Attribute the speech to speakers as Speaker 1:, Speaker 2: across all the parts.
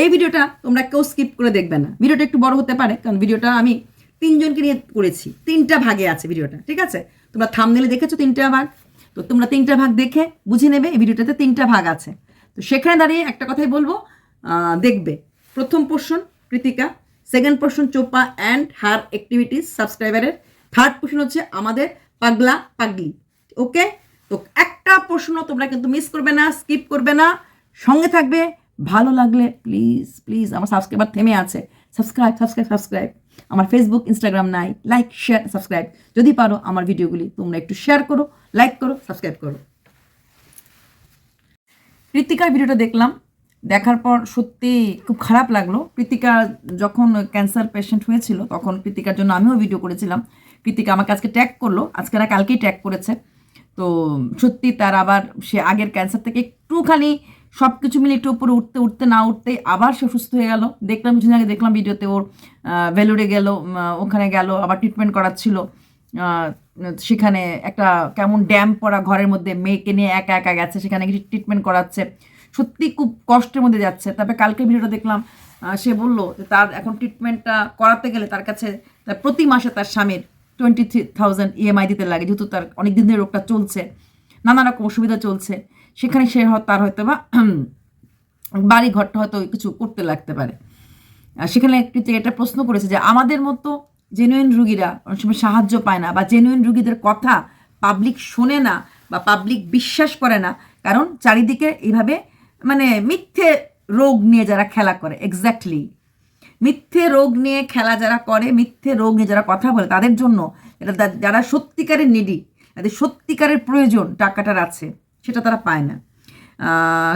Speaker 1: এই ভিডিওটা তোমরা কেউ স্কিপ করে দেখবে না। ভিডিওটা একটু বড় হতে পারে, কারণ ভিডিওটা আমি তিনজনকে নিয়ে করেছি। তিনটা ভাগে আছে ভিডিওটা, ঠিক আছে? তোমরা থামনেলে দেখেছ তিনটা ভাগ? তো তোমরা তিনটা ভাগ দেখে বুঝে নেবে এই ভিডিওটাতে তিনটা ভাগ আছে। তো সেখানে দাঁড়িয়ে একটা কথাই বলব দেখবে। প্রথম পোর্শন কৃতিকা। সেকেন্ড পোর্শন চোপা অ্যান্ড হার অ্যাক্টিভিটিস সাবস্ক্রাইবারের থার্ড পোর্শন হচ্ছে আমাদের পাগলা পাগলি ওকে তো একটা প্রশ্ন তোমরা কিন্তু মিস করবে না স্কিপ করবে না। সঙ্গে থাকবে ভালো লাগলে প্লিজ প্লিজ আমার সাবস্ক্রাইবার থেমে আছে। সাবস্ক্রাইব সাবস্ক্রাইব সাবস্ক্রাইব আমার ফেসবুক ইনস্টাগ্রাম নাই। লাইক শেয়ার সাবস্ক্রাইব যদি পারো আমার ভিডিওগুলি তোমরা একটু শেয়ার করো লাইক করো সাবস্ক্রাইব করো। কৃতিকার ভিডিওটা দেখলাম। দেখার পর সত্যি খুব খারাপ লাগল। কৃতিকা যখন ক্যান্সার পেশেন্ট হয়েছিল, তখন কৃতিকার জন্য আমিও ভিডিও করেছিলাম। কৃতিকা আমাকে আজকে ট্যাগ করল। আজকে না কালকেই ট্যাগ করেছে। তো সত্যি তার আবার সে আগের ক্যান্সার থেকে একটুখানি সব কিছু মিলে একটু উপরে উঠতে উঠতে না উঠতেই আবার সে সুস্থ হয়ে গেল। দেখলাম কিছুদিন আগে দেখলাম ভিডিওতে ওর ভেলুরে গেল ওখানে গেল, আবার ট্রিটমেন্ট করাচ্ছিল। সেখানে একটা কেমন ড্যাম পড়া ঘরের মধ্যে মেয়েকে নিয়ে একা একা গেছে, সেখানে কিছু ট্রিটমেন্ট করাচ্ছে। সত্যি খুব কষ্টের মধ্যে যাচ্ছে। তারপরে কালকে ভিডিওটা দেখলাম সে বলল যে তার এখন ট্রিটমেন্টটা করাতে গেলে তার কাছে, তার প্রতি মাসে তার স্বামীর টোয়েন্টি থ্রি থাউজেন্ড ইএমআই দিতে লাগে, যেহেতু তার অনেক দিন ধরে রোগটা চলছে, নানা রকম অসুবিধা চলছে। সেখানে সে তার হয়তো বা বাড়ি ঘরটা হয়তো কিছু করতে লাগতে পারে। সেখানে একটি এটা প্রশ্ন করেছে যে, আমাদের মতো জেনুইন রুগীরা অনেক সময় সাহায্য পায় না বা জেনুইন রুগীদের কথা পাবলিক শোনে না বা পাবলিক বিশ্বাস করে না, কারণ চারিদিকে এইভাবে মানে মিথ্যে রোগ নিয়ে যারা খেলা করে এক্স্যাক্টলি মিথ্যে রোগ নিয়ে খেলা যারা করে, মিথ্যে রোগ নিয়ে যারা কথা বলে, তাদের জন্য এটা যারা সত্যিকারের নিডি তাদের সত্যিকারের প্রয়োজন টাকাটার আছে। সেটা তারা পায় না।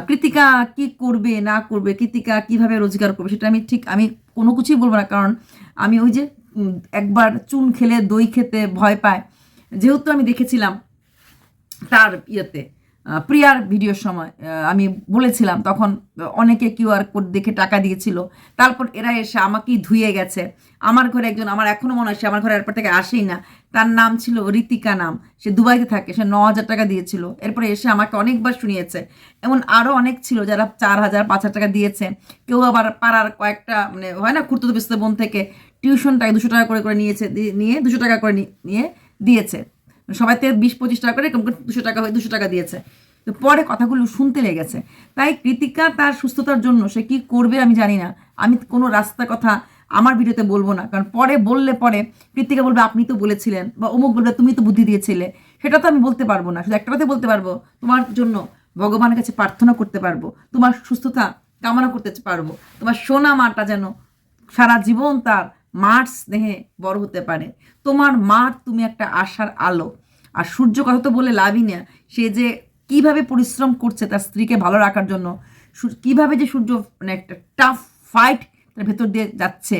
Speaker 1: কৃতিকা কি করবে, না করবে, কৃতিকা কীভাবে রোজগার করবে সেটা আমি ঠিক, আমি কোনো কিছুই বলব না, কারণ আমি ওই যে একবার চুন খেলে দই খেতে ভয় পায়। যেহেতু আমি দেখেছিলাম তার ইয়েতে প্রিয়ার ভিডিওর সময় আমি বলেছিলাম, তখন অনেকে কিউআর কোড দেখে টাকা দিয়েছিল। তারপর এরা এসে আমাকেই ধুয়ে গেছে। আমার ঘরে একজন, আমার এখনও মনে হয় সে আমার ঘরে এরপর থেকে আসেই না। তার নাম ছিল ঋতিকা নাম। সে দুবাইতে থাকে, সে ন হাজার টাকা দিয়েছিল। এরপরে এসে আমাকে অনেকবার শুনিয়েছে। এমন আরও অনেক ছিল যারা চার হাজার, পাঁচ হাজার টাকা দিয়েছে। কেউ আবার পাড়ার কয়েকটা মানে হয় না খুঁড়তো বিস্তে বোন থেকে টিউশন টাকা দুশো টাকা করে করে নিয়েছে নিয়ে দুশো টাকা করে নিয়ে দিয়েছে। সবাই থেকে বিশ, পঁচিশ টাকা করে এরকম করে দুশো টাকা হয়ে দুশো টাকা দিয়েছে। তো পরে কথাগুলো শুনতে লেগেছে। তাই কৃতিকা তার সুস্থতার জন্য সে কি করবে আমি জানি না। আমি কোনো রাস্তার কথা আমার ভিডিওতে বলব না, কারণ পরে বললে পরে কৃতিকা বলবে, আপনি তো বলেছিলেন বা অমুক বলবে, তুমি তো বুদ্ধি দিয়েছিলে সেটা তো আমি বলতে পারব না, শুধু একটা কথাই বলতে পারব, তোমার জন্য ভগবানের কাছে প্রার্থনা করতে পারব, তোমার সুস্থতা কামনা করতে পারব, তোমার সোনা মাটা যেন সারা জীবন তার মার স্নেহে বড় হতে পারে। তোমার মার তুমি একটা আশার আলো। আর সূর্য কথা তো বলে লাভই না সে যে কীভাবে পরিশ্রম করছে তার স্ত্রীকে ভালো রাখার জন্য কীভাবে যে সূর্য মানে একটা টাফ ফাইট ভেতর দিয়ে যাচ্ছে।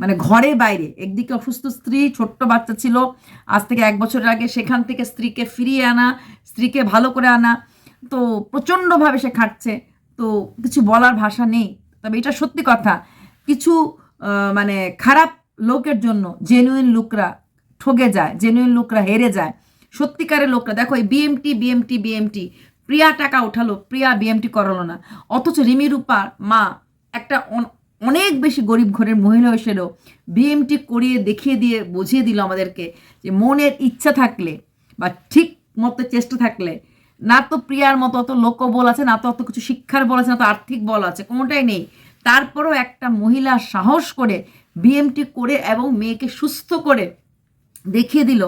Speaker 1: মানে ঘরে বাইরে। একদিকে অসুস্থ স্ত্রী, ছোট্ট বাচ্চা ছিল। আজ থেকে এক বছরের আগে সেখান থেকে স্ত্রীকে ফিরিয়ে আনা, স্ত্রীকে ভালো করে আনা। তো প্রচণ্ডভাবে সে খাটছে। তো কিছু বলার ভাষা নেই। তবে এটা সত্যি কথা। কিছু মানে খারাপ লোকের জন্য জেনুইন লোকরা ঠকে যায় জেনুইন লোকরা হেরে যায়। সত্যিকারের লোকরা। দেখো, এই বিএমটি বিএমটি বিএমটি প্রিয়া টাকা উঠালো, প্রিয়া বিএমটি করালো না। অথচ রিমি রূপার মা একটা অনেক বেশি গরিব ঘরের মহিলা এসেও বিএমটি করিয়ে দেখিয়ে দিয়ে বুঝিয়ে দিল আমাদেরকে যে মনের ইচ্ছা থাকলে বা ঠিক মতো চেষ্টা থাকলে, না তো প্রিয়ার মতো অত লোকবল আছে, না তো অত কিছু শিক্ষার বল আছে, না তো আর্থিক বল আছে, কোনোটাই নেই। তারপরেও একটা মহিলা সাহস করে বিএমটি করে এবং মেয়েকে সুস্থ করে দেখিয়ে দিল,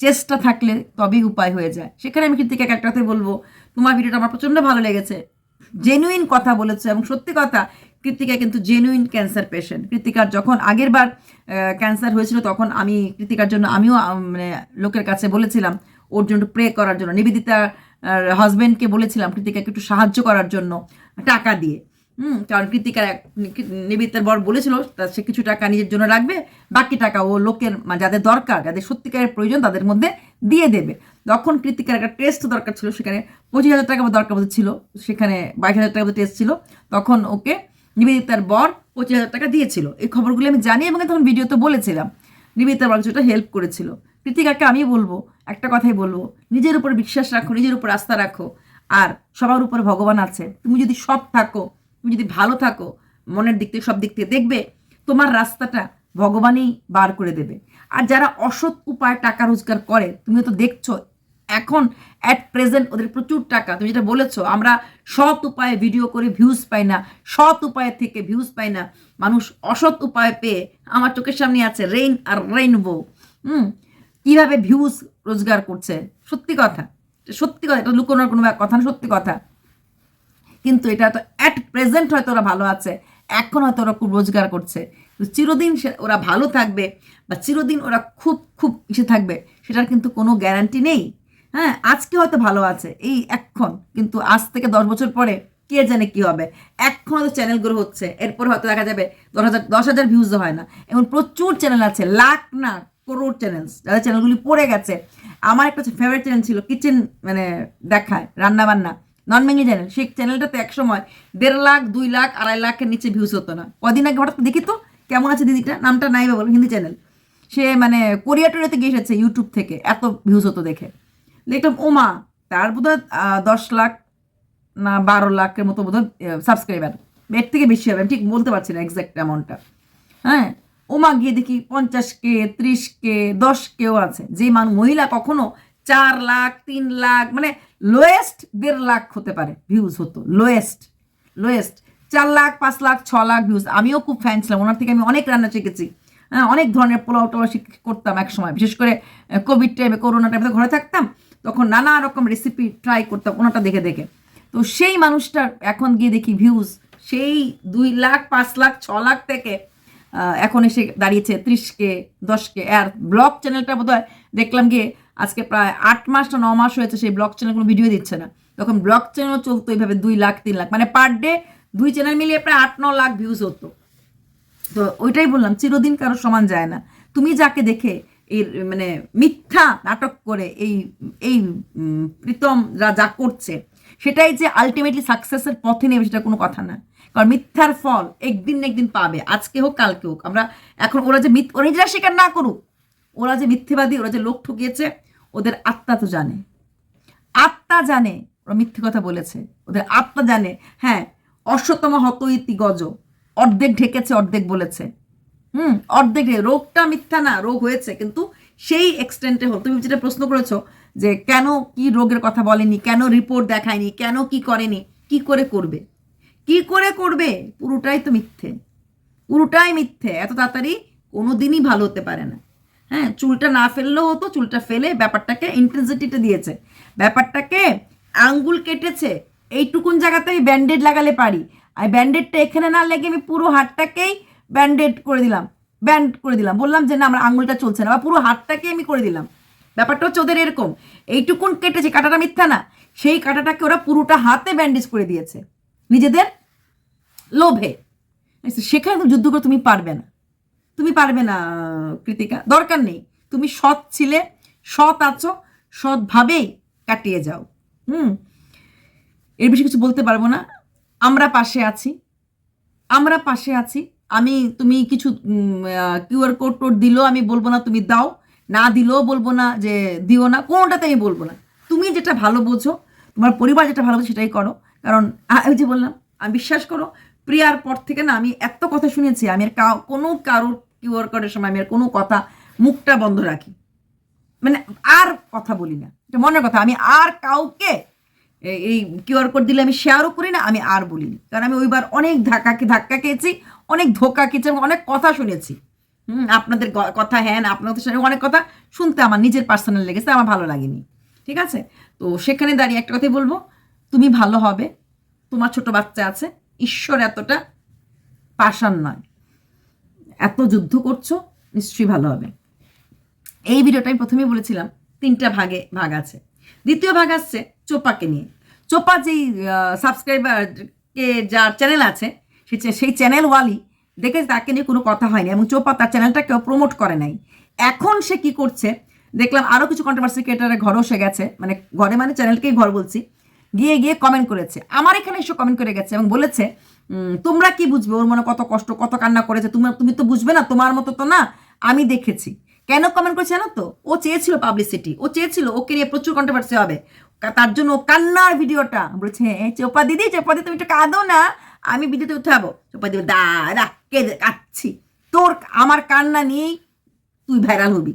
Speaker 1: চেষ্টা থাকলে তবেই উপায় হয়ে যায়। সেখানে আমি কৃতিকাকে একটা কথাই বলব, তোমার ভিডিওটা আমার প্রচণ্ড ভালো লেগেছে। জেনুইন কথা বলেছে এবং সত্যি কথা কৃতিকা কিন্তু জেনুইন ক্যান্সার পেশেন্ট কৃতিকার যখন আগের বার ক্যান্সার হয়েছিল তখন আমি কৃতিকার জন্য আমিও মানে লোকের কাছে বলেছিলাম, ওর জন্য প্রে করার জন্য। নিবেদিতার হাজব্যান্ডকে বলেছিলাম কৃতিকাকে একটু সাহায্য করার জন্য টাকা দিয়ে। হুম, কারণ কৃতিকার নিবেদিতার বর বলেছিল, তা সে কিছু টাকা নিজের জন্য রাখবে, বাকি টাকা ও লোকের যাদের দরকার, যাদের সত্যিকারের প্রয়োজন তাদের মধ্যে দিয়ে দেবে। তখন কৃতিকার একটা টেস্ট দরকার ছিল, সেখানে পঁচিশ হাজার টাকা দরকার ছিল, সেখানে বাইশ হাজার টাকা টেস্ট ছিল। তখন ওকে নিবেদিতার বর পঁচিশ হাজার টাকা দিয়েছিল। এই খবরগুলো আমি জানি এবং তখন ভিডিওতে বলেছিলাম। নিবেদিতার বর কিছুটা হেল্প করেছিল। কৃতিকাকে আমি বলব, একটা কথাই বলব, নিজের উপর বিশ্বাস রাখো, নিজের উপর আস্থা রাখো। আর সবার উপরে ভগবান আছে। তুমি যদি সৎ থাকো, তুমি যদি ভালো থাকো, মনের দিক থেকে, সব দিক থেকে দেখবে, তোমার রাস্তাটা ভগবানই বার করে দেবে। আর যারা অসৎ উপায় টাকা রোজগার করে তুমি তো দেখছ, এখন অ্যাট প্রেজেন্ট ওদের প্রচুর টাকা। তুমি যেটা বলেছ, আমরা সৎ উপায়ে ভিডিও করে ভিউজ পাই না। সৎ উপায় থেকে ভিউজ পাই না। মানুষ অসৎ উপায় পেয়ে আমার চোখের সামনে আছে রেইন আর রেইনবো হুম? কীভাবে ভিউজ রোজগার করছে? সত্যি কথা। সত্যি কথা, এটা লুকোনোর কোনো কথা না, সত্যি কথা। কিন্তু এটা তো অ্যাট প্রেজেন্ট হয়তো ওরা ভালো আছে, এখন হয়তো ওরা খুব রোজগার করছে। চিরদিন ওরা ভালো থাকবে বা চিরদিন ওরা খুব খুব ইসে থাকবে, সেটার কিন্তু কোনো গ্যারান্টি নেই। হ্যাঁ আজকে হয়তো ভালো আছে, এই এখন। কিন্তু আজ থেকে দশ বছর পরে কে জানে কি হবে? এখন হয়তো চ্যানেল গ্রো হচ্ছে, এরপর হয়তো দেখা যাবে দশ হাজার দশ হাজার ভিউজও হয় না। এমন প্রচুর চ্যানেল আছে, লাখ না করোড় চ্যানেল যাদের চ্যানেলগুলি পড়ে গেছে। আমার একটা ফেভারিট চ্যানেল ছিল কিচেন মানে দেখায় রান্না বান্না নন মেঙ্গি চ্যানেল সেই চ্যানেলটাতে এক সময় দেড় লাখ, দুই লাখ, আড়াই লাখের নিচে ভিউজ হতো না। কদিন আগে হঠাৎ দেখি তো, কেমন আছে দিদিটা? নামটা নাই বলো হিন্দি চ্যানেল সে মানে কোরিয়া টোরিয়াতে গিয়ে এসেছে ইউটিউব থেকে, এত ভিউজ হতো দেখে। দেখলাম, ওমা, তার বোধহয় দশ লাখ না বারো লাখের মতো বোধহয় সাবস্ক্রাইবার এর থেকে বেশি হবে, আমি ঠিক বলতে পারছি না এক্সাক্ট অ্যামাউন্টটা হ্যাঁ ওমা, গিয়ে দেখি পঞ্চাশ কে ত্রিশ কে দশ কেও আছে। যে মান, মহিলা কখনো চার লাখ, তিন লাখ মানে লোয়েস্ট দেড় লাখ হতে পারে ভিউজ হতো। লোয়েস্ট লোয়েস্ট চার লাখ, পাঁচ লাখ, ছ লাখ ভিউজ আমিও খুব ফ্যান ছিলাম, ওনার থেকে আমি অনেক রান্না শিখেছি। হ্যাঁ অনেক ধরনের পোলাও টোলাও করতাম এক সময় বিশেষ করে কোভিড টাইমে করোনা টাইমে তো ঘরে থাকতাম। তখন নানা রকম রেসিপি ট্রাই করতাম, ওনাটা দেখে দেখে। তো সেই মানুষটার এখন গিয়ে দেখি ভিউজ সেই দুই লাখ, পাঁচ লাখ, ছ লাখ থেকে এখন এসে দাঁড়িয়েছে ত্রিশকে, দশকে। আর ব্লগ চ্যানেলটা বোধ দেখলাম গিয়ে আজকে প্রায় আট মাস না ন মাস হয়েছে সেই ব্লগ চ্যানেল কোনো ভিডিও দিচ্ছে না। তখন ব্লগ চ্যানেল চলতো এইভাবে দুই লাখ, তিন লাখ। মানে পার ডে দুই চ্যানেল মিলিয়ে প্রায় আট, ন লাখ ভিউজ হতো। তো ওইটাই বললাম, চিরদিন কারও সমান যায় না। তুমি যাকে দেখে মানে মিথ্যা নাটক করে এই এই প্রীতম যা করছে, সেটাই যে আলটিমেটলি সাকসেসের পথে নেবে সেটা কোনো কথা না। কারণ মিথ্যার ফল একদিন না একদিন পাবে, আজকে হোক, কালকে হোক। আমরা এখন ওরা যে মিথ, ওরা নিজেরা স্বীকার না করুক, ওরা যে মিথ্যেবাদী, ওরা যে লোক ঠকিয়েছে, ওদের আত্মা তো জানে। আত্মা জানে, ওরা মিথ্যে কথা বলেছে, ওদের আত্মা জানে হ্যাঁ অশ্বতম হত ইতি গজ, অর্ধেক ঢেকেছে, অর্ধেক বলেছে। হুম, অর্ধেক রোগটা মিথ্যা না, রোগ হয়েছে, কিন্তু সেই এক্সটেন্টে হল। তুমি যেটা প্রশ্ন করেছ যে কেন কি রোগের কথা বলেনি, কেন রিপোর্ট দেখায়নি, কেন কি করেনি, কি করে করবে? কি করে করবে? পুরোটাই তো মিথ্যে। পুরোটাই মিথ্যে। এত তাড়াতাড়ি কোনো দিনই ভালো হতে পারে না। হ্যাঁ চুলটা না ফেললেও হতো, চুলটা ফেলে ব্যাপারটাকে ইন্টেন্সিটিটা দিয়েছে। ব্যাপারটাকে আঙ্গুল কেটেছে, এইটুকুন জায়গাতে আমি ব্যান্ডেড লাগালে পারি। আর ব্যান্ডেডটা এখানে না লেগে আমি পুরো হাতটাকেই ব্যান্ডেড করে দিলাম। ব্যান্ড করে দিলাম। বললাম যে, না, আমার আঙুলটা চলছে না বা পুরো হাতটাকে আমি করে দিলাম। ব্যাপারটা হচ্ছে ওদের এরকম। এইটুকুন কেটেছে, কাটাটা মিথ্যা না। সেই কাটাটাকে ওরা পুরোটা হাতে ব্যান্ডেজ করে দিয়েছে। নিজেদের লোভে। সেখানে যুদ্ধ করে তুমি পারবে না। তুমি পারবে না, কৃতিকা। দরকার নেই। তুমি সৎ ছিলে, সৎ আছো, সৎভাবেই কাটিয়ে যাও। হুম? এর বেশি কিছু বলতে পারব না। আমরা পাশে আছি। আমরা পাশে আছি। আমি তুমি কিছু কিউআর কোড টোড দিলেও আমি বলব না, তুমি দাও। না দিলেও বলব না যে দিও না, কোনোটাতে আমি বলব না। তুমি যেটা ভালো বোঝো, তোমার পরিবার যেটা ভালো বোঝো সেটাই করো। কারণ আ- ওই যে বললাম, আমি বিশ্বাস করো, প্রিয়ার পর থেকে না আমি এত কথা শুনেছি, আমি আর কোনো কারোর কিউআর কোডের সময় আমি আর কোনো কথা মুখটা বন্ধ রাখি। মানে আর কথা বলি না। এটা মনের কথা, আমি আর কাউকে এই কিউআর কোড দিলে আমি শেয়ারও করি না, আমি আর বলিনি। কারণ আমি ওইবার অনেক ধাক্কা ধাক্কা খেয়েছি অনেক ধোকা এবং অনেক কথা শুনেছি। হুম, আপনাদের কথা, হ্যান, আপনাদের সঙ্গে অনেক কথা শুনতে আমার নিজের পার্সোনাল লেগেছে, আমার ভালো লাগেনি। ঠিক আছে? তো সেখানে দাঁড়িয়ে একটা কথাই বলব, তুমি ভালো হবে, তোমার ছোট বাচ্চা আছে, ঈশ্বর এতটা পাষাণ নয়। এত যুদ্ধ করছ, নিশ্চয়ই ভালো হবে। এই ভিডিওটা আমি প্রথমেই বলেছিলাম, তিনটা ভাগে, ভাগ আছে। দ্বিতীয় ভাগ আসছে চোপাকে নিয়ে। চোপা যেই সাবস্ক্রাইবারকে যার চ্যানেল আছে সে সেই চ্যানেল ওয়ালি দেখে তাকে নিয়ে কোনো কথা হয়নি এবং চোপা তার চ্যানেলটা কেউ প্রমোট করে নাই। এখন সে কি করছে, দেখলাম আরও কিছু কন্ট্রোভার্সি ক্রিয়েটারের ঘরেও সে গেছে মানে ঘরে মানে চ্যানেলকেই ঘর বলছি, গিয়ে গিয়ে কমেন্ট করেছে। আমার এখানে এসে কমেন্ট করে গেছে এবং বলেছে তোমরা কি বুঝবে? ওর মনে কত কষ্ট, কত কান্না করেছে? তুমি তুমি তো বুঝবে না, তোমার মতো তো না, আমি দেখেছি। কেন কমেন্ট করেছে জানো তো? ও চেয়েছিল পাবলিসিটি ও চেয়েছিল, ওকে নিয়ে প্রচুর কন্ট্রোভার্সি হবে। তার জন্য ও কান্নার ভিডিওটা। বলছে হ্যাঁ চোপা দিদি চোপা দিদি, তুমি একটু কাঁদো না। আমি বিদ্যুতে উঠাবো চোপা দেবে দাদা কেঁদে কাচ্ছি তোর আমার কান্না নিয়েই তুই ভাইরাল হবি।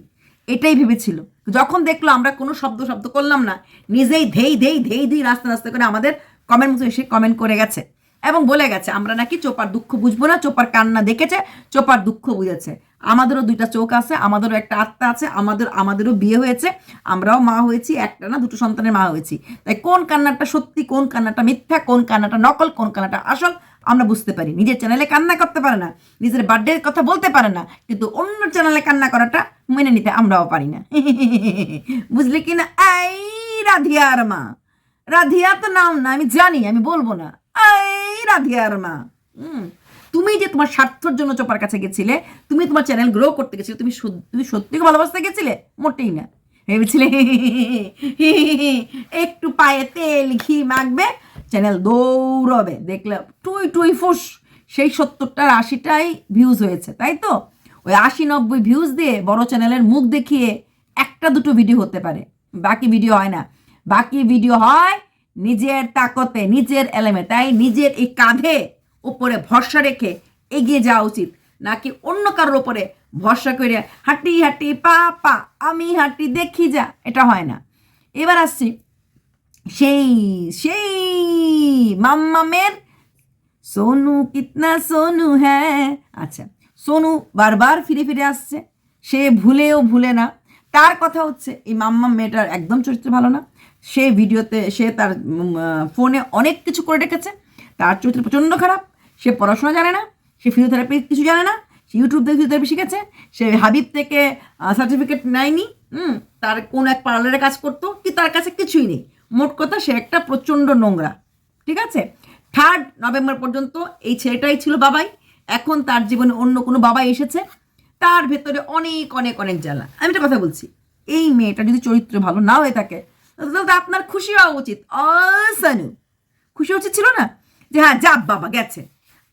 Speaker 1: এটাই ভেবেছিল। যখন দেখল আমরা কোনো শব্দ শব্দ করলাম না, নিজেই ধেই ধেই ধেই ধেই রাস্তা রাস্তা করে আমাদের কমেন্ট মতো এসে কমেন্ট করে গেছে। এবং বলে গেছে, আমরা নাকি চোপার দুঃখ বুঝব না, চোপার কান্না দেখেছে, চোপার দুঃখ বুঝেছে। আমাদেরও দুইটা চোখ আছে, আমাদেরও একটা আত্মা আছে, আমাদের আমাদেরও বিয়ে হয়েছে, আমরাও মা হয়েছি, একটা না দুটো সন্তানের মা হয়েছি। তাই কোন কান্নাটা সত্যি, কোন কান্নাটা মিথ্যা, কোন কান্নাটা নকল, কোন কান্নাটা আসল, আমরা বুঝতে পারি। নিজের চ্যানেলে কান্না করতে পারে না, নিজের বার্থডের কথা বলতে পারে না, কিন্তু অন্য চ্যানেলে কান্না করাটা মেনে নিতে আমরাও পারি না। বুঝলি কি না? এই রাধিয়ার মা রাধিয়া তো নাম না, আমি জানি, আমি বলব না। এই রাধিয়ার মা, হুম। তুমি যে তোমার স্বার্থর জন্য চোপার কাছে গেছিলে, তুমি তোমার চ্যানেল গ্রো করতে গেছিলে, তুমি তুমি সত্যি ভালোবাসতে গেছিলে? মোটেই না। ভেবেছিলে একটু পায়ে তেল, ঘি মাখবে চ্যানেল দৌড়বে। দেখলে টুই টুই, ফুস, সেই সত্তরটার আশিটাই ভিউজ হয়েছে, তাই তো? ওই আশি, নব্বই ভিউজ দিয়ে বড় চ্যানেলের মুখ দেখিয়ে একটা, দুটো ভিডিও হতে পারে। বাকি ভিডিও হয় না। বাকি ভিডিও হয় নিজের তাকতে, নিজের এলেমে, তাই নিজের এই কাঁধে উপরে ভরসা রেখে এগিয়ে যাওয়া উচিত। নাকি অন্য কারোর উপরে ভরসা করে হাঁটি হাঁটি, পা পা, আমি হাঁটি, দেখি যা, এটা হয় না। এবার আসছি সেই সেই মাম্মামের, সোনু কিতনা সোনু হ্যাঁ আচ্ছা সোনু বারবার ফিরে ফিরে আসছে, সে ভুলেও ভুলে না। তার কথা হচ্ছে, এই মাম্মা মেয়েটার একদম চরিত্র ভালো না। সে ভিডিওতে, সে তার ফোনে অনেক কিছু করে রেখেছে, তার চরিত্র প্রচণ্ড খারাপ। সে পড়াশোনা জানে না, সে ফিজিওথেরাপি কিছু জানে না, সে ইউটিউব থেকে ফিজিওথেরাপি শিখেছে, সে হাবিব থেকে সার্টিফিকেট নেয়নি, হুম, তার কোন এক পার্লারে কাজ করতো, কি তার কাছে কিছুই নেই। মোট কথা সে একটা প্রচণ্ড নোংরা, ঠিক আছে? থার্ড নভেম্বর পর্যন্ত এই ছেলেটাই ছিল বাবাই, এখন তার জীবনে অন্য কোনো বাবাই এসেছে, তার ভেতরে অনেক অনেক অনেক জ্বালা। আমি একটা কথা বলছি, এই মেয়েটা যদি চরিত্র ভালো না হয়ে থাকে, তাহলে আপনার খুশি হওয়া উচিত। অসানু, খুশি উচিত ছিল না? যে হ্যাঁ যাব বাবা, গেছে।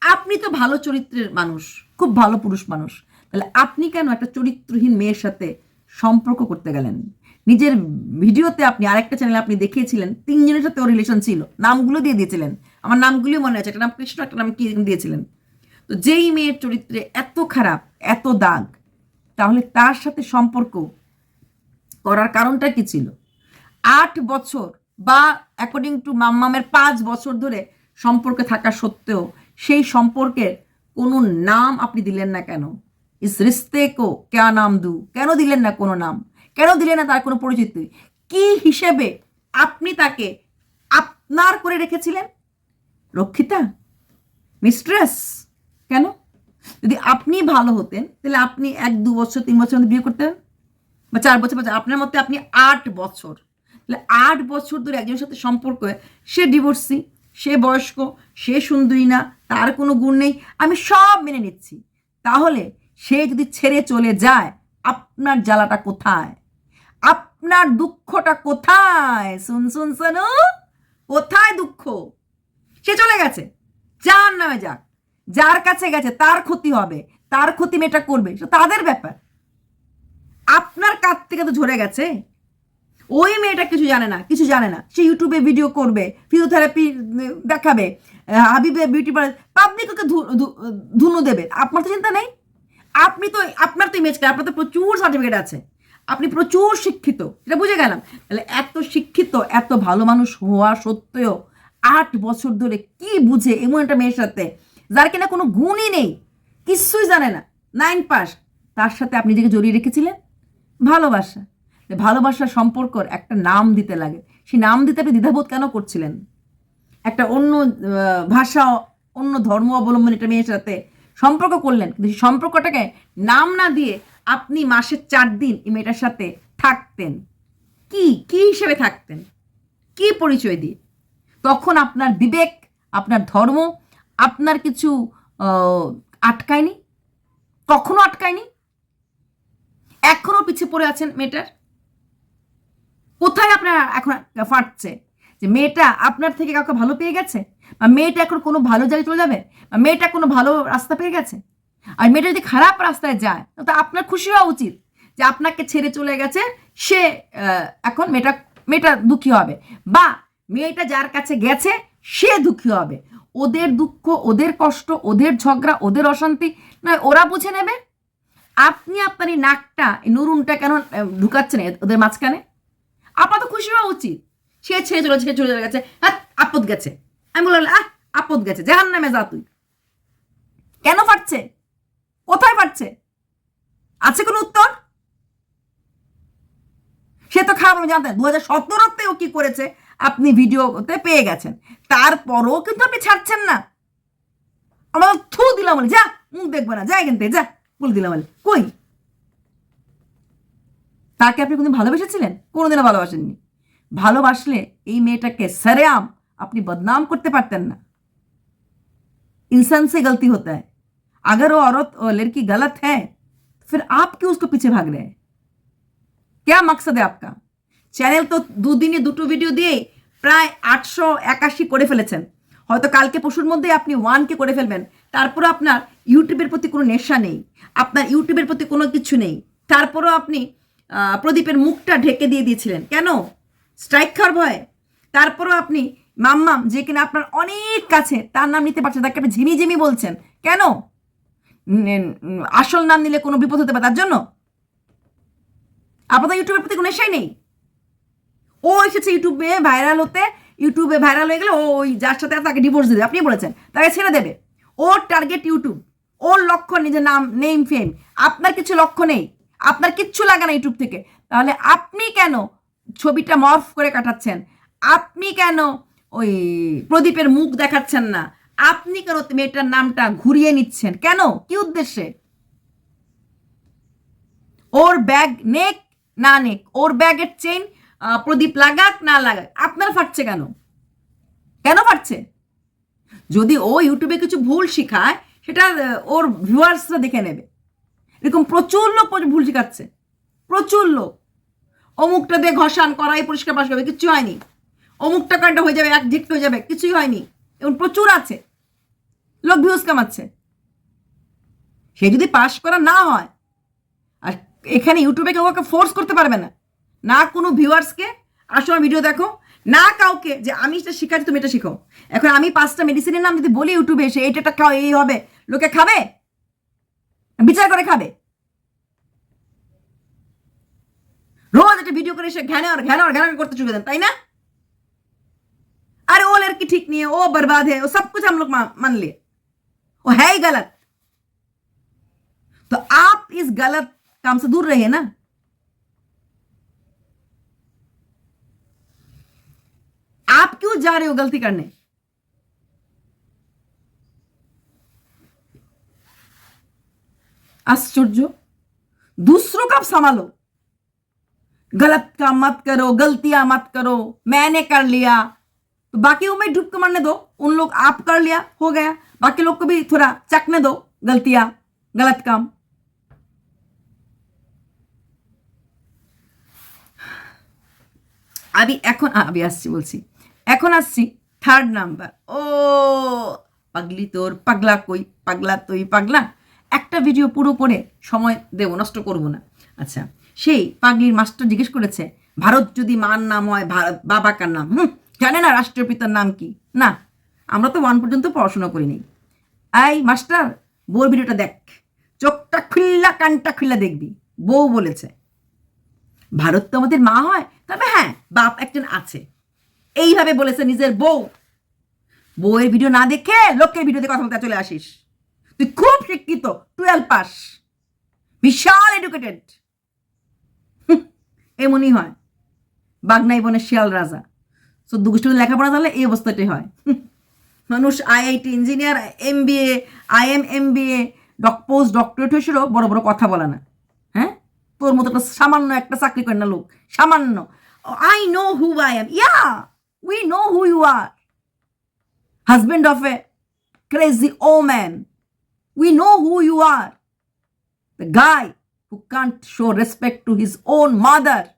Speaker 1: আপনি তো ভালো চরিত্রের মানুষ, খুব ভালো পুরুষ মানুষ। তাহলে আপনি কেন একটা চরিত্রহীন মেয়ের সাথে সম্পর্ক করতে গেলেন? নিজের ভিডিওতে আপনি আরেকটা চ্যানেলে আপনি দেখিয়েছিলেন, তিনজনের সাথে ওর রিলেশন ছিল, নামগুলো দিয়ে দিয়েছিলেন। আমার নামগুলিও মনে আছে, একটা নাম কৃষ্ণ, একটা নাম কি দিয়েছিলেন। তো যেই মেয়ের চরিত্রে এত খারাপ, এত দাগ, তাহলে তার সাথে সম্পর্ক করার কারণটা কি ছিল? আট বছর বা অ্যাকর্ডিং টু মাম্মামের পাঁচ বছর ধরে সম্পর্কে থাকা সত্ত্বেও সেই সম্পর্কের কোনো নাম আপনি দিলেন না কেন? ইস রিস্তে কো, ক্যা নাম দু? কেন দিলেন না কোনো নাম? কেন দিলেন না তার কোনো পরিচিতি? কি হিসেবে আপনি তাকে আপনার করে রেখেছিলেন? রক্ষিতা, মিস্ট্রেস, কেন? যদি আপনি ভালো হতেন, তাহলে আপনি এক, দু বছর, তিন বছর মধ্যে বিয়ে করতেন? বা চার বছর বা আপনার মধ্যে আপনি আট বছর। তাহলে আট বছর ধরে একজনের সাথে সম্পর্ক, সে ডিভোর্সি সে বয়স্ক, সে সুন্দরী না, তার কোনো গুণ নেই, আমি সব মেনে নিচ্ছি। তাহলে সে যদি ছেড়ে চলে যায়, আপনার জ্বালাটা কোথায়? আপনার দুঃখটা কোথায়? শুন শুন, শোনো। কোথায় দুঃখ? সে চলে গেছে। যার নামে যাক। যার কাছে গেছে, তার ক্ষতি হবে। তার ক্ষতি মেয়েটা করবে। তাদের ব্যাপার। আপনার কাছ থেকে তো ঝরে গেছে। ওই মেয়েটা কিছু জানে না, কিছু জানে না। সে ইউটিউবে ভিডিও করবে ফিজিওথেরাপি দেখাবে হাবিবে বিউটি পার্লার পাবলিক ওকে ধুনো দেবে। আপনার তো চিন্তা নেই? আপনি তো, আপনার তো ইমেজ আপনার তো প্রচুর সার্টিফিকেট আছে। আপনি প্রচুর শিক্ষিত, এটা বুঝে গেলাম। তাহলে এত শিক্ষিত, এত ভালো মানুষ হওয়া সত্ত্বেও আট বছর ধরে কি বুঝে এমন একটা মেয়ের সাথে, যার কিনা কোনো গুণই নেই, কিছুই জানে না নাইন পাস তার সাথে আপনি নিজেকে জড়িয়ে রেখেছিলেন? ভালোবাসা। যে ভালোবাসার সম্পর্কর একটা নাম দিতে লাগে। সেই নাম দিতে আপনি দ্বিধাবোধ কেন করছিলেন? একটা অন্য ভাষা, অন্য ধর্ম অবলম্বন একটা মেয়ের সাথে সম্পর্ক করলেন, কিন্তু সেই সম্পর্কটাকে নাম না দিয়ে আপনি মাসে চার দিন এই মেয়েটার সাথে থাকতেন। কি কি হিসেবে থাকতেন? কি পরিচয় দিয়ে? তখন আপনার বিবেক, আপনার ধর্ম আপনার কিছু আটকায়নি? কখনো আটকায়নি? এখনও পিছিয়ে পড়ে আছেন মেয়েটার? কোথায় আপনার এখন ফাটছে? যে মেয়েটা আপনার থেকে কাউকে ভালো পেয়ে গেছে? বা মেয়েটা এখন কোনো ভালো জায়গায় চলে যাবে? বা মেয়েটা কোনো ভালো রাস্তা পেয়ে গেছে? আর মেয়েটা যদি খারাপ রাস্তায় যায়, তো আপনার খুশি হওয়া উচিত যে আপনাকে ছেড়ে চলে গেছে, সে এখন মেয়েটা মেয়েটা দুঃখী হবে। বা মেয়েটা যার কাছে গেছে, সে দুঃখী হবে। ওদের দুঃখ, ওদের কষ্ট, ওদের ঝগড়া, ওদের অশান্তি, নয়, ওরা বুঝে নেবে। আপনি আপনার এই নাকটা, এই নুরুনটা কেন ঢুকাচ্ছেন ওদের মাঝখানে? আপনার তো খুশি হওয়া উচিত। সে ছেড়ে চলে সে চলে গেছে হ্যাঁ আপদ গেছে। আমি বললাম, আহ, আপদ গেছে জাহান নামে যা তুই। কেন ফাটছে? কোথায় ফাটছে? আছে কোনো উত্তর? সে তো খারাপ আমি দু হাজার সতেরোতে ও কি করেছে? আপনি ভিডিওতে পেয়ে গেছেন। তারপরও কিন্তু আপনি ছাড়ছেন না। আমরা থু দিলাম বলে, যা, মুখ দেখবে না, যা এখান থেকে, যা। বলে দিলাম বলে, কই? তাকে আপনি কোনদিন ভালোবেসেছিলেন কোনোদিনও ভালোবাসেননি ভালোবাসলে এই মেয়েটাকে সরেআম আপনি বদনাম করতে পারতেন না इंसान से गलती होता है अगर वो औरत और लड़की गलत है तो फिर आप क्यों उसको पीछे भाग रहे हैं क्या मकसद है आपका চ্যানেল তো দুদিনে দুটো ভিডিও দিয়ে প্রায় আটশো একাশি করে ফেলেছেন হয়তো কালকে পশুর মধ্যে আপনি ওয়ানকে করে ফেলবেন তারপরও আপনার ইউটিউবের প্রতি কোনো নেশা নেই আপনার ইউটিউবের প্রতি কোনো কিছু নেই তারপরও আপনি আহ, প্রদীপের মুখটা ঢেকে দিয়ে দিয়েছিলেন। কেন? স্ট্রাইক খাওয়ার ভয়। তারপরও আপনি মাম্মাম, যে কিনা আপনার অনেক কাছে, তার নাম নিতে পারছেন তাকে আপনি ঝিমি ঝিমি বলছেন। কেন? আসল নাম নিলে কোনো বিপদ হতে পারে, তার জন্য। আপনাদের ইউটিউবের প্রতি কোনো নেশাই নেই? ও এসেছে ইউটিউবে ভাইরাল হতে, ইউটিউবে ভাইরাল হয়ে গেলে ওই যার সাথে তাকে ডিভোর্স দেবে আপনি বলেছেন। তাকে ছেড়ে দেবে। ওর টার্গেট ইউটিউব ওর লক্ষ্য, নিজের নাম নেম ফেম আপনার কিছু লক্ষ্য নেই। আপনার কিচ্ছু লাগে না ইউটিউব থেকে। তাহলে আপনি কেন ছবিটা মর্ফ করে কাটাচ্ছেন? আপনি কেন ওই প্রদীপের মুখ দেখাচ্ছেন না? আপনি কেন মেয়েটার নামটা ঘুরিয়ে নিচ্ছেন? কেন? কি উদ্দেশ্যে? ওর ব্যাগ নেক না নেক? ওর ব্যাগের চেইন প্রদীপ লাগাক না লাগাক? আপনার ফাটছে কেন? কেন ফাটছে? যদি ও ইউটিউবে কিছু ভুল শেখায়, সেটা ওর ভিউয়ার্সরা দেখে নেবে। এরকম প্রচুর লোক ভুল শেখাচ্ছে। প্রচুর লোক। অমুকটা দিয়ে ঘষান করাই পরিষ্কার পাশ করবে কিচ্ছু হয়নি। অমুকটা কাণ্ডা হয়ে যাবে, এক ঝিক্ট হয়ে যাবে, কিছুই হয়নি। এবং প্রচুর আছে। লোক ভিউজ কামাচ্ছে। সে যদি পাশ করা না হয়, আর এখানে ইউটিউবে কেউ কাউকে ফোর্স করতে পারবে না না কোনো ভিউয়ার্সকে আসো ভিডিও দেখো, না কাউকে যে আমি এটা শিখাচ্ছি তুমি এটা শিখো। এখন আমি পাঁচটা মেডিসিনের নাম যদি বলি ইউটিউবে এসে একটা খাও, এই হবে, লোকে খাবে? বিচার করে খাবে রোজ একটা ভিডিও করে এসে ঘ্যানে আর ঘ্যানে আর ঘ্যানে করতে চলে দেন তাই না अरे वो लड़की ठीक नहीं है वो बर्बाद है वो सब कुछ हम लोग मा- मान लिए वो है ही गलत तो आप इस गलत काम से दूर रहिए ना आप क्यों जा रहे हो गलती करने आश्चर्य दूसरों का आप संभालो गलत काम मत करो गलतियां मत करो मैंने कर लिया तो बाकी में डूब के मरने दो उन लोग आप कर लिया हो गया बाकी लोग को भी थोड़ा चकने दो गलतियां गलत काम আমি এখন আ, আমি আসছি বলছি এখন আসছি থার্ড নাম্বার ও পাগলি তোর পাগলা কই পাগলা তুই পাগলা একটা ভিডিও পুরো করে সময় দেবো, নষ্ট করব না। আচ্ছা সেই পাগলির মাস্টার জিজ্ঞেস করেছে, ভারত যদি মার নাম হয় ভারত বাবাকার নাম? হুম, জানে না রাষ্ট্রীয় পিতার নাম কি। না, আমরা তো ওয়ান পর্যন্ত পড়াশোনা করিনি। এই মাস্টার বউর ভিডিওটা দেখ, চোখটা খুল্লা, কানটা খুল্লা দেখবি। বউ বলেছে, ভারত তো আমাদের মা হয়, তবে হ্যাঁ বাপ একজন আছে। এইভাবে বলেছে নিজের বউ। বউয়ের ভিডিও না দেখে লোকের ভিডিওতে কথা বলতে চলে আসিস। তুই খুব শিক্ষিত টুয়েলভ পাস। বিশাল এডুকেটেড এমনই হয়। বাগনাই বনের শিয়াল রাজা। চোদ্দ গোষ্ঠী লেখাপড়া তাহলে এই অবস্থাটাই হয়। মানুষ IIT engineer M B A I M M B A post, doctorate হয়েছিল বড় বড় কথা বলে না। হ্যাঁ? তোর মতো একটা সামান্য একটা চাকরি করে না লোক। সামান্য। I know who I am yeah we know who you are husband of a crazy O man We know who you are. The guy who can't show respect to his own mother.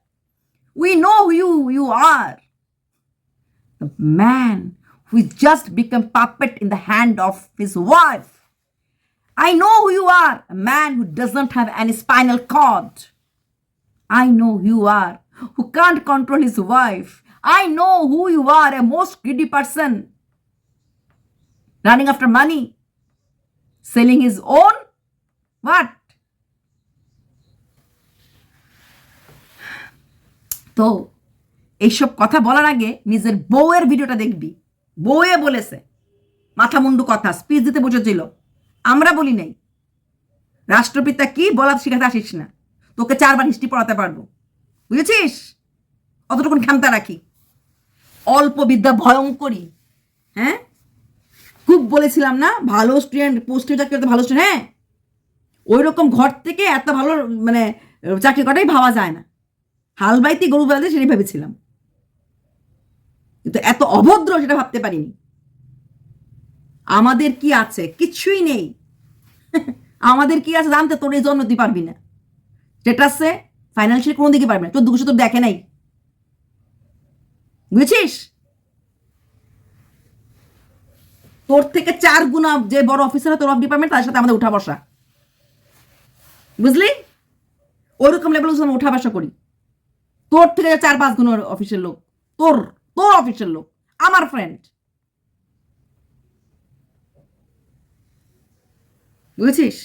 Speaker 1: We know who you, you are. The man who has just become puppet in the hand of his wife. I know who you are, a man who doesn't have any spinal cord. I know who you are, who can't control his wife. I know who you are, a most greedy person running after money, selling his own what তো এইসব কথা বলার আগে নিজের বউয়ের ভিডিওটা দেখবি। বউয়ে বলেছে, মাথা মুন্ডু কথা স্পিচ দিতে বসেছিল আমরা বলি নাই। রাষ্ট্রপিতা কি বলার শিখাতে আসিস না। তোকে চারবার হিস্ট্রি পড়াতে পারব। বুঝেছিস? অতটুকুন ক্ষমতা রাখি। অল্প বিদ্যা ভয়ঙ্করী হ্যাঁ? খুব বলেছিলাম না? ভালো স্টুডেন্ট পোস্টে চাকরি ভালো স্টুডেন্ট হ্যাঁ? ওই রকম ঘর থেকে এত ভালো মানে চাকরি করাই ভাবা যায় না। হাল বাইতে গরু বেলাতে সেটাই ভেবেছিলাম। কিন্তু এত অভদ্র সেটা ভাবতে পারিনি। আমাদের কি আছে? কিচ্ছুই নেই। আমাদের কি আছে জানতে? তোর এই জন্ম তুই পারবি না। স্টেটাসে ফাইন্যান্সিয়াল কোনো দিকে পারবি না? চোদ্দ বছর তোর দেখে নাই। বুঝেছিস? তোর থেকে চার গুণা যে বড় অফিসার তোর অফ ডিপার্টমেন্ট তার সাথে আমাদের উঠা বসা। বুঝলি? ওইরকম লেভেল উঠা বসা করি। তোর থেকে চার পাঁচ গুণ অফিসের লোক, তোর তোর অফিসের লোক, আমার ফ্রেন্ড বুঝেছিস?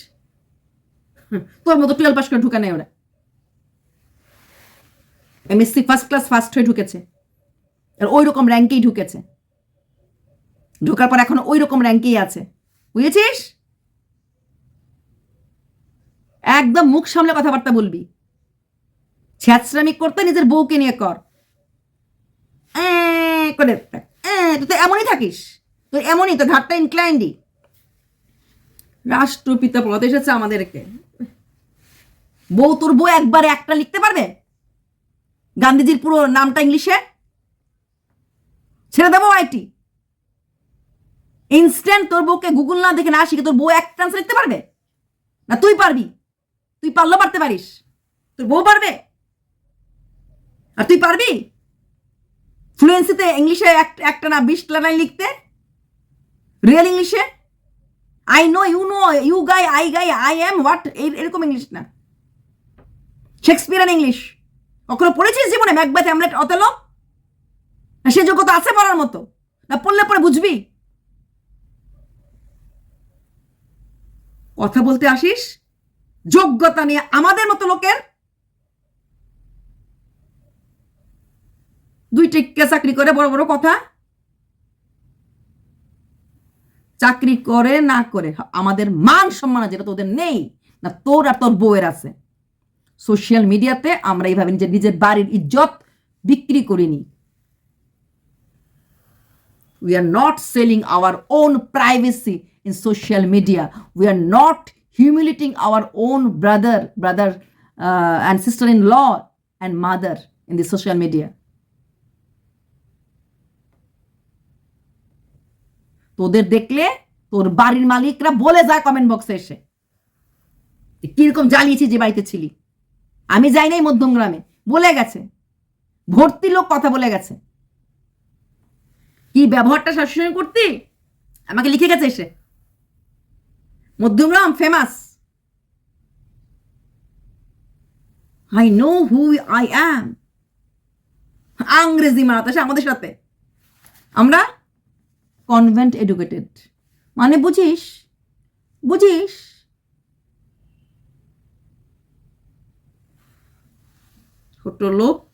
Speaker 1: তোর মতো টুয়েলভ পাস করে ঢুকে নেই ওরা। এমএসসি ফার্স্ট ক্লাস ফার্স্ট হয়ে ঢুকেছে। আর ওই রকম র্যাঙ্কেই ঢুকেছে। ঢোকার পর এখন ওই রকম র্যাঙ্কেই আছে। বুঝেছিস? একদম মুখ সামলে কথাবার্তা বলবি। ছ্যাঁচরামি করতে নিজের বউকে নিয়ে কর। করে তুই তো এমনই থাকিস। তুই এমনই তো ঘাটটা ইনক্লাইন্ডই রাষ্ট্রপিতা পড়াতে এসেছে আমাদেরকে। বউ তোর বউ একবারে একটা লিখতে পারবে? গান্ধীজির পুরো নামটা ইংলিশে? ছেড়ে দেবো আইটি। ইনস্ট্যান্ট তোর বউকে গুগল না দেখে না শিখে তোর বউ এক ট্রান্স লিখতে পারবে? না তুই পারবি? তুই পারলেও পারতে পারিস। তোর বউ পারবে? আর তুই পারবি? ফ্লুয়েন্সিতে ইংলিশে একটা না বিশটা লাইন লিখতে। রিয়েল ইংলিশে I know you know you guy I guy I am what এরকম ইংলিশ না। শেক্সপিয়ার ইংলিশ কখনো পড়েছিস জীবনে? ম্যাকবেথ হ্যামলেট অতেলো না সে যোগ্যতা আছে পড়ার মতো? না পড়লে পরে বুঝবি? কথা বলতে আসিস? যোগ্যতা নিয়ে আমাদের মতো লোকের? দুই টিক্কা চাকরি করে? বড় বড় কথা। চাকরি করে না করে আমাদের মান সম্মান যেটা তোদের নেই, না তোর আর তোর বউয়ের আছে। সোশ্যাল মিডিয়াতে আমরা এইভাবে নিজের নিজের বাড়ির ইজ্জত বিক্রি করিনি। We are not selling our own privacy in social media. We are not humiliating our own brother brother uh, and sister-in-law and mother in the social media. তোদের দেখলে তোর বাড়ির মালিকরা বলে যায় কমেন্ট বক্সে এসে। কীরকম জ্বালিয়েছি যে বাড়িতে ছিলি? আমি যাই নাই মধ্যম গ্রামে বলে গেছে। ভর্তি লোক কথা বলে গেছে। কি ব্যবহারটা শাশুড়ি করতি? আমাকে লিখে গেছে এসে। Madhyamgram famous I know who I am আংরেজি মারাতে আমাদের সাথে। আমরা কনভেন্ট এডুকেটেড মানে বুঝিস? বুঝিস? ছোট লোক,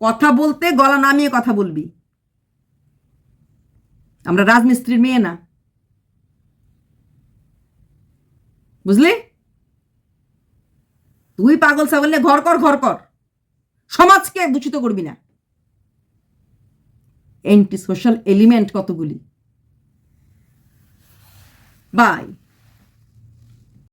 Speaker 1: কথা বলতে, গলা নামিয়ে কথা বলবি। আমরা রাজমিস্ত্রির মেয়ে না। বুঝলি? তুই পাগল ছাগল ঘর কর ঘর কর। সমাজকে দূষিত করবি না। এন্টি সোশ্যাল এলিমেন্ট কতগুলি? বাই